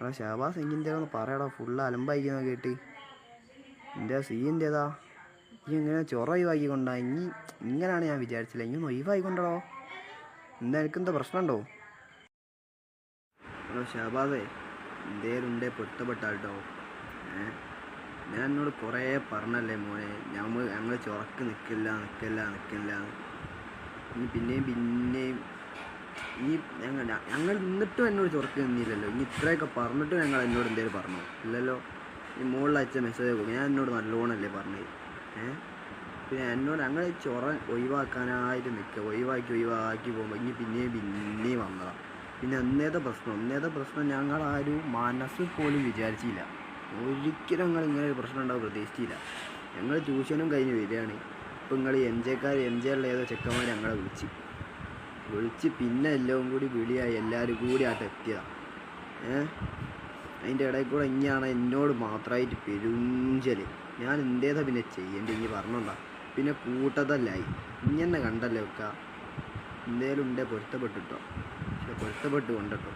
എടാ ഷാബാസ് എങ്കിന്റെ ഒന്ന് പറയടാ. ഫുള്ള് അലമ്പായിക്കുന്ന കേട്ട്. എന്റെ സീന്റെതാ ഈ ഇങ്ങനെ ചൊറ ഒഴിവാക്കിക്കൊണ്ടാ? ഇനി ഇങ്ങനെയാണ് ഞാൻ വിചാരിച്ചില്ല ഇനി ഒഴിവായിക്കൊണ്ടടോ എന്താ എനിക്കെന്താ പ്രശ്നമുണ്ടോ? ഹലോ ഷാബാസേ എന്തേലും ഉണ്ടേ പൊരുത്തപ്പെട്ട ഏ? ഞാൻ എന്നോട് കുറേ പറഞ്ഞല്ലേ മോനെ. ഞമ്മ ഞങ്ങൾ ചൊറക്ക് നിൽക്കില്ല നിൽക്കില്ല നിൽക്കില്ല ഇനി പിന്നെയും പിന്നെയും ഇനി ഞങ്ങൾ ഞങ്ങൾ നിന്നിട്ടും എന്നോട് ചൊറക്ക് നിന്നില്ലല്ലോ. ഇനി ഇത്രയൊക്കെ പറഞ്ഞിട്ടും ഞങ്ങൾ എന്നോട് എന്തേലും പറഞ്ഞു? ഇല്ലല്ലോ. ഈ മുകളിൽ അയച്ച മെസ്സേജ് കൊടുക്കും ഞാൻ എന്നോട് നല്ലോണമല്ലേ പറഞ്ഞത്. ഏ? പിന്നെ എന്നോട് ഞങ്ങൾ ചൊറ ഒഴിവാക്കാനായിട്ട് നിൽക്കുക. ഒഴിവാക്കി ഒഴിവാക്കി പോകുമ്പോൾ ഇനി പിന്നെയും പിന്നെയും വന്നതാണ് പിന്നെ അന്നേത്തെ പ്രശ്നം അന്നേത്തെ പ്രശ്നം ഞങ്ങൾ ആരും മനസ്സിൽ പോലും വിചാരിച്ചില്ല. ഒരിക്കലും ഞങ്ങൾ ഇങ്ങനെ ഒരു പ്രശ്നം ഉണ്ടാവും പ്രതീക്ഷിച്ചില്ല. ഞങ്ങൾ ട്യൂഷനും കഴിഞ്ഞ് വരികയാണ്. ഇപ്പം നിങ്ങൾ എം ജെക്കാർ എം ജെ ഉള്ള ഏതോ ചെക്കന്മാർ ഞങ്ങളെ വിളിച്ച്. വിളിച്ച് പിന്നെ എല്ലാം കൂടി വിളിയായി. എല്ലാവരും കൂടി ആട്ട് എത്തിയതാണ് ഏ? അതിന്റെ ഇടയിൽ കൂടെ ഇനിയാണ് എന്നോട് മാത്രമായിട്ട് പെരുഞ്ചൽ. ഞാൻ എന്തേതാ പിന്നെ ചെയ്യേണ്ടി ഇനി പറഞ്ഞോണ്ടാ. പിന്നെ കൂട്ടതല്ലായി. ഇങ്ങനെ കണ്ടല്ലേ വെക്ക എന്തേലും ഉണ്ടേ പൊരുത്തപ്പെട്ടിട്ടോ? പക്ഷെ പൊരുത്തപ്പെട്ട് കൊണ്ടട്ടോ?